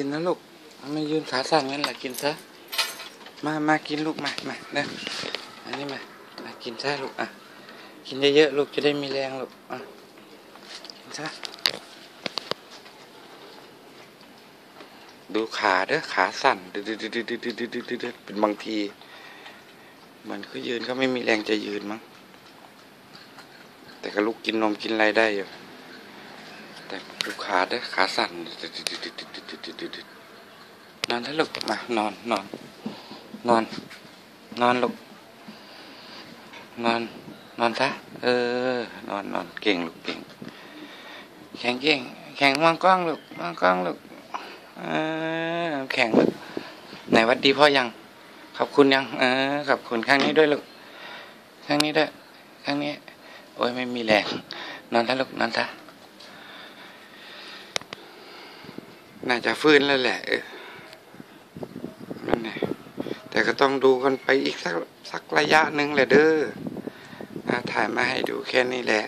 กินนะลูกไม่ยืนขาสั่นงั้นแหละกินซะมามากินลูกมามาเนะอันนี้มามากินซะลูกอะกินเยอะๆลูกจะได้มีแรงลูกอะกินซะดูขาเด้อขาสั่นดืดๆๆๆๆเป็นบางที มันคือยืนก็ไม่มีแรงจะยืนมั้งแต่ก็ลูกกินนมกินอะไรได้อยู่แต่ดูขาเด้อขาสั่น นอนเถอะลูกมานอนนอน นอน นอนลูกนอน นอนซะเออ นอนนอนเก่งลูกเก่ง แข็งเก่ง แข็งมองกล้องลูกมองกล้องลูกเออแข็งลูกไหนวัดดีพ่อยัง ขอบคุณยัง เออขอบคุณข้างนี้ด้วยลูกข้างนี้ด้วยข้างนี้ โอ้ยไม่มีแรงนอนซะลูกนอนซะ น่าจะฟื้นแล้วแหละเออนั่นแหละแต่ก็ต้องดูกันไปอีกสักสักระยะหนึ่งแหละเด้อถ่ายมาให้ดูแค่นี้แหละ